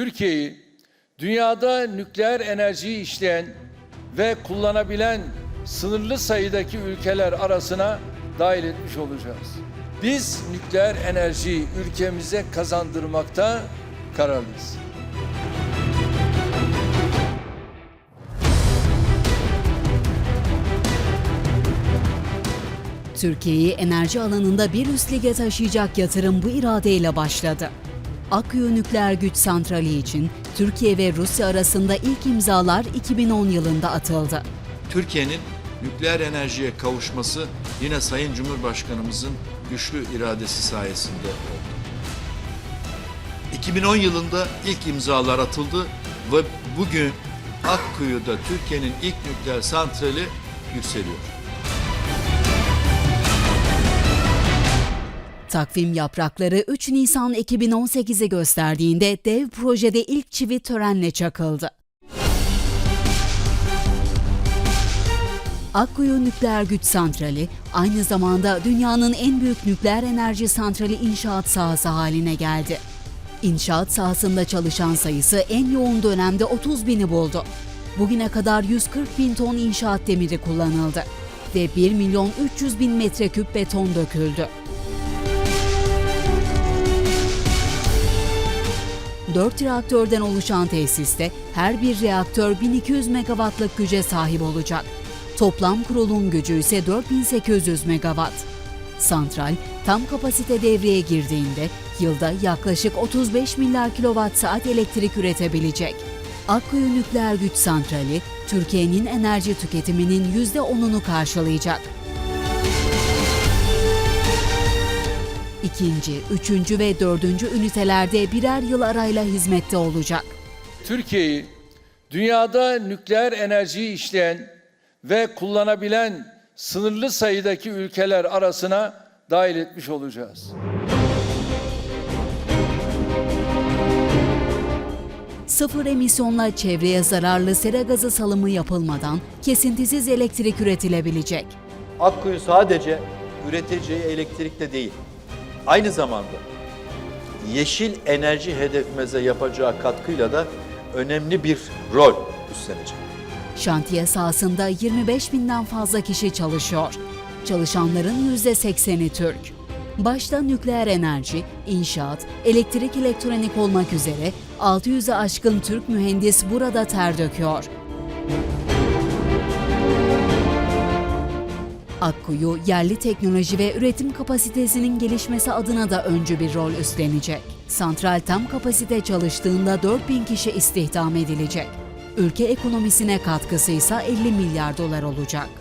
Türkiye'yi dünyada nükleer enerjiyi işleyen ve kullanabilen sınırlı sayıdaki ülkeler arasına dahil etmiş olacağız. Biz nükleer enerjiyi ülkemize kazandırmakta kararlıyız. Türkiye'yi enerji alanında bir üst lige taşıyacak yatırım bu iradeyle başladı. Akkuyu Nükleer Güç Santrali için Türkiye ve Rusya arasında ilk imzalar 2010 yılında atıldı. Türkiye'nin nükleer enerjiye kavuşması yine Sayın Cumhurbaşkanımızın güçlü iradesi sayesinde oldu. 2010 yılında ilk imzalar atıldı ve bugün Akkuyu'da Türkiye'nin ilk nükleer santrali yükseliyor. Takvim yaprakları 3 Nisan 2018'i gösterdiğinde dev projede ilk çivi törenle çakıldı. Akkuyu Nükleer Güç Santrali aynı zamanda dünyanın en büyük nükleer enerji santrali inşaat sahası haline geldi. İnşaat sahasında çalışan sayısı en yoğun dönemde 30 bini buldu. Bugüne kadar 140 bin ton inşaat demiri kullanıldı ve 1 milyon 300 bin metreküp beton döküldü. 4 reaktörden oluşan tesiste her bir reaktör 1200 megawattlık güce sahip olacak. Toplam kurulum gücü ise 4800 megawatt. Santral tam kapasite devreye girdiğinde yılda yaklaşık 35 milyar kilowatt saat elektrik üretebilecek. Akkuyu Nükleer Güç Santrali, Türkiye'nin enerji tüketiminin %10'unu karşılayacak. İkinci, üçüncü ve dördüncü ünitelerde birer yıl arayla hizmette olacak. Türkiye'yi dünyada nükleer enerjiyi işleyen ve kullanabilen sınırlı sayıdaki ülkeler arasına dahil etmiş olacağız. Sıfır emisyonla çevreye zararlı sera gazı salımı yapılmadan kesintisiz elektrik üretilebilecek. Akkuyu sadece üreteceği elektrikle değil, aynı zamanda yeşil enerji hedefimize yapacağı katkıyla da önemli bir rol üstlenecek. Şantiye sahasında 25 binden fazla kişi çalışıyor. Çalışanların %80'i Türk. Başta nükleer enerji, inşaat, elektrik elektronik olmak üzere 600'e aşkın Türk mühendis burada ter döküyor. Akkuyu, yerli teknoloji ve üretim kapasitesinin gelişmesi adına da öncü bir rol üstlenecek. Santral tam kapasite çalıştığında 4000 kişi istihdam edilecek. Ülke ekonomisine katkısı ise 50 milyar dolar olacak.